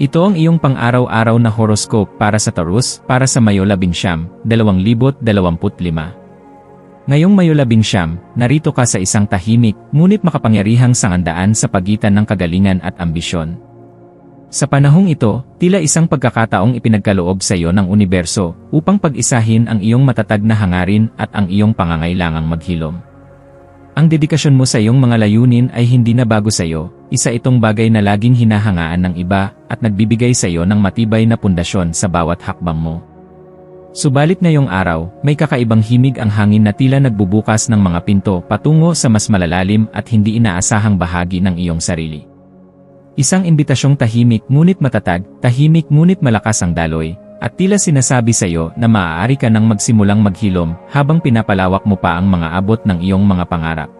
Ito ang iyong pang-araw-araw na horoscope para sa Taurus para sa Mayo 11, 2025. Ngayong Mayo 11, narito ka sa isang tahimik, ngunit makapangyarihang sangandaan sa pagitan ng kagalingan at ambisyon. Sa panahong ito, tila isang pagkakataong ipinagkaloob sa iyo ng universo upang pag-isahin ang iyong matatag na hangarin at ang iyong pangangailangang maghilom. Ang dedikasyon mo sa iyong mga layunin ay hindi na bago sa iyo, isa itong bagay na laging hinahangaan ng iba at nagbibigay sa iyo ng matibay na pundasyon sa bawat hakbang mo. Subalit ngayong araw, may kakaibang himig ang hangin na tila nagbubukas ng mga pinto patungo sa mas malalalim at hindi inaasahang bahagi ng iyong sarili. Isang imbitasyong tahimik ngunit matatag, tahimik ngunit malakas ang daloy, at tila sinasabi sa iyo na maaari ka nang magsimulang maghilom habang pinapalawak mo pa ang mga abot ng iyong mga pangarap.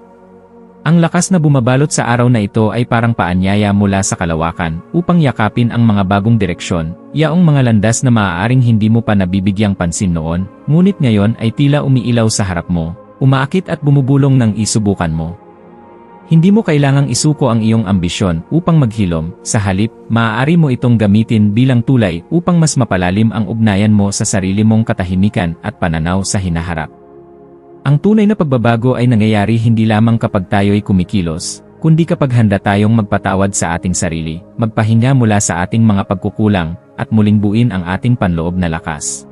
Ang lakas na bumabalot sa araw na ito ay parang paanyaya mula sa kalawakan upang yakapin ang mga bagong direksyon, yaong mga landas na maaaring hindi mo pa nabibigyang pansin noon, ngunit ngayon ay tila umiilaw sa harap mo, umaakit at bumubulong ng isubukan mo. Hindi mo kailangang isuko ang iyong ambisyon upang maghilom, sa halip, maaari mo itong gamitin bilang tulay upang mas mapalalim ang ugnayan mo sa sarili mong katahimikan at pananaw sa hinaharap. Ang tunay na pagbabago ay nangyayari hindi lamang kapag tayo'y kumikilos, kundi kapag handa tayong magpatawad sa ating sarili, magpahinga mula sa ating mga pagkukulang, at muling buin ang ating panloob na lakas.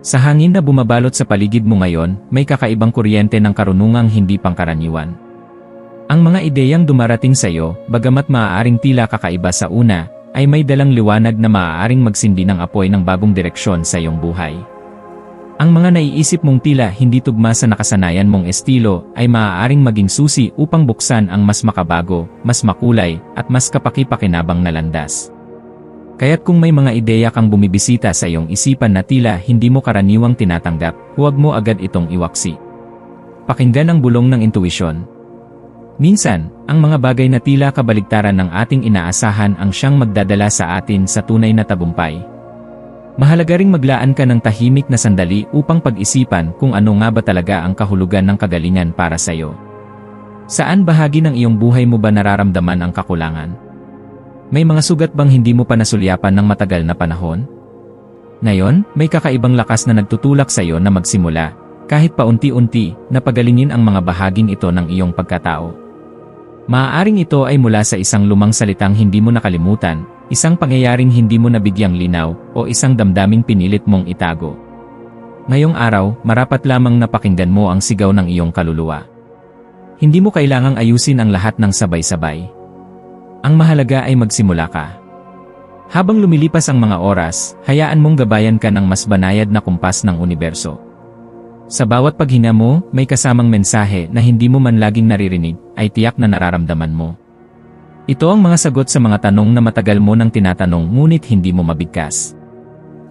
Sa hangin na bumabalot sa paligid mo ngayon, may kakaibang kuryente ng karunungang hindi pangkaraniwan. Ang mga ideyang dumarating sa iyo, bagamat maaaring tila kakaiba sa una, ay may dalang liwanag na maaaring magsindi ng apoy ng bagong direksyon sa iyong buhay. Ang mga naiisip mong tila hindi tugma sa nakasanayan mong estilo ay maaaring maging susi upang buksan ang mas makabago, mas makulay, at mas kapaki-pakinabang na landas. Kaya't kung may mga ideya kang bumibisita sa iyong isipan na tila hindi mo karaniwang tinatanggap, huwag mo agad itong iwaksi. Pakinggan ang bulong ng intuisyon. Minsan, ang mga bagay na tila kabaligtaran ng ating inaasahan ang siyang magdadala sa atin sa tunay na tabumpay. Mahalaga ring maglaan ka ng tahimik na sandali upang pag-isipan kung ano nga ba talaga ang kahulugan ng kagalingan para sa iyo. Saan bahagi ng iyong buhay mo ba nararamdaman ang kakulangan? May mga sugat bang hindi mo pa nasulyapan ng matagal na panahon? Ngayon, may kakaibang lakas na nagtutulak sa iyo na magsimula, kahit paunti-unti, na pagalingin ang mga bahaging ito ng iyong pagkatao. Maaaring ito ay mula sa isang lumang salitang hindi mo nakalimutan, Isang pangyayaring hindi mo nabigyang linaw o isang damdaming pinilit mong itago. Ngayong araw, marapat lamang napakinggan mo ang sigaw ng iyong kaluluwa. Hindi mo kailangang ayusin ang lahat ng sabay-sabay. Ang mahalaga ay magsimula ka. Habang lumilipas ang mga oras, hayaan mong gabayan ka ng mas banayad na kumpas ng universo. Sa bawat paghinga mo, may kasamang mensahe na hindi mo man laging naririnig, ay tiyak na nararamdaman mo. Ito ang mga sagot sa mga tanong na matagal mo nang tinatanong ngunit hindi mo mabigkas.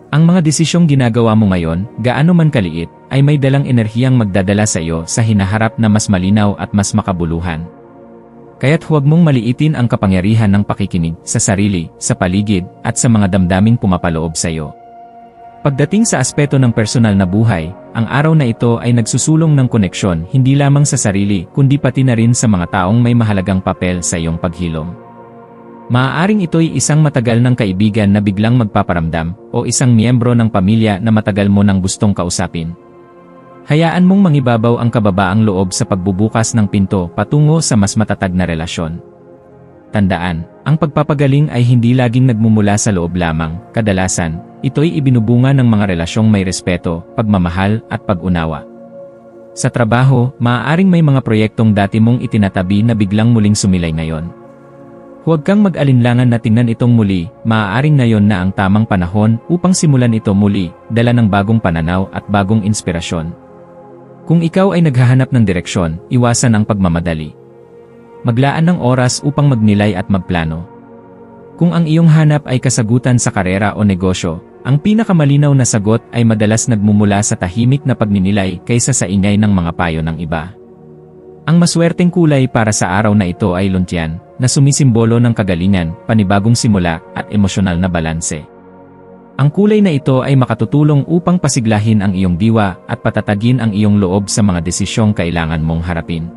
Ang mga desisyong ginagawa mo ngayon, gaano man kaliit, ay may dalang enerhiyang magdadala sa iyo sa hinaharap na mas malinaw at mas makabuluhan. Kaya't huwag mong maliitin ang kapangyarihan ng pakikinig sa sarili, sa paligid, at sa mga damdaming pumapaloob sa iyo. Pagdating sa aspeto ng personal na buhay, ang araw na ito ay nagsusulong ng koneksyon hindi lamang sa sarili kundi pati na rin sa mga taong may mahalagang papel sa iyong paghilom. Maaaring ito'y isang matagal ng kaibigan na biglang magpaparamdam o isang miyembro ng pamilya na matagal mo nang gustong kausapin. Hayaan mong mangibabaw ang kababaang loob sa pagbubukas ng pinto patungo sa mas matatag na relasyon. Tandaan, ang pagpapagaling ay hindi laging nagmumula sa loob lamang, kadalasan, Ito'y ibinubunga ng mga relasyong may respeto, pagmamahal, at pag-unawa. Sa trabaho, maaaring may mga proyektong dati mong itinatabi na biglang muling sumilay ngayon. Huwag kang mag-alinlangan na tingnan itong muli, maaaring ngayon na ang tamang panahon upang simulan ito muli, dala ng bagong pananaw at bagong inspirasyon. Kung ikaw ay naghahanap ng direksyon, iwasan ang pagmamadali. Maglaan ng oras upang magnilay at magplano. Kung ang iyong hanap ay kasagutan sa karera o negosyo, ang pinakamalinaw na sagot ay madalas nagmumula sa tahimik na pagninilay kaysa sa ingay ng mga payo ng iba. Ang maswerteng kulay para sa araw na ito ay luntyan, na sumisimbolo ng kagalingan, panibagong simula, at emosyonal na balanse. Ang kulay na ito ay makatutulong upang pasiglahin ang iyong diwa at patatagin ang iyong loob sa mga desisyong kailangan mong harapin.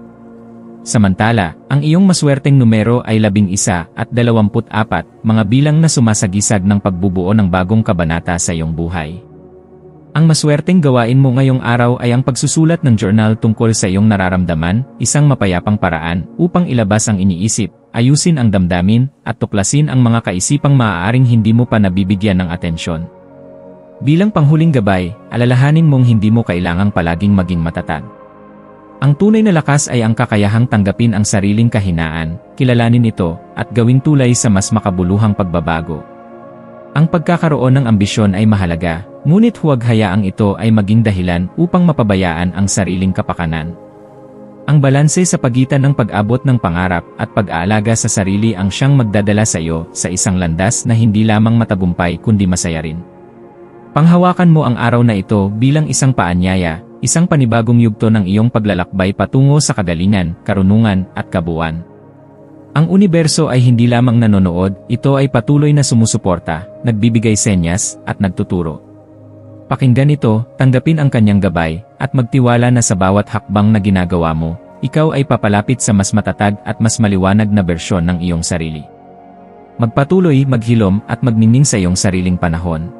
Samantala, ang iyong maswerteng numero ay 11 at 24, mga bilang na sumasagisag ng pagbubuo ng bagong kabanata sa iyong buhay. Ang maswerteng gawain mo ngayong araw ay ang pagsusulat ng journal tungkol sa iyong nararamdaman, isang mapayapang paraan upang ilabas ang iniisip, ayusin ang damdamin, at tuklasin ang mga kaisipang maaaring hindi mo pa nabibigyan ng atensyon. Bilang panghuling gabay, alalahanin mong hindi mo kailangang palaging maging matatag. Ang tunay na lakas ay ang kakayahang tanggapin ang sariling kahinaan, kilalanin ito, at gawing tulay sa mas makabuluhang pagbabago. Ang pagkakaroon ng ambisyon ay mahalaga, ngunit huwag hayaang ito ay maging dahilan upang mapabayaan ang sariling kapakanan. Ang balanse sa pagitan ng pag-abot ng pangarap at pag-aalaga sa sarili ang siyang magdadala sa iyo sa isang landas na hindi lamang matagumpay kundi masaya rin. Panghawakan mo ang araw na ito bilang isang paanyaya, isang panibagong yugto ng iyong paglalakbay patungo sa kagalingan, karunungan, at kabuuan. Ang universo ay hindi lamang nanonood, ito ay patuloy na sumusuporta, nagbibigay senyas, at nagtuturo. Pakinggan ito, tanggapin ang kanyang gabay, at magtiwala na sa bawat hakbang na ginagawa mo, ikaw ay papalapit sa mas matatag at mas maliwanag na bersyon ng iyong sarili. Magpatuloy, maghilom, at magningning sa iyong sariling panahon.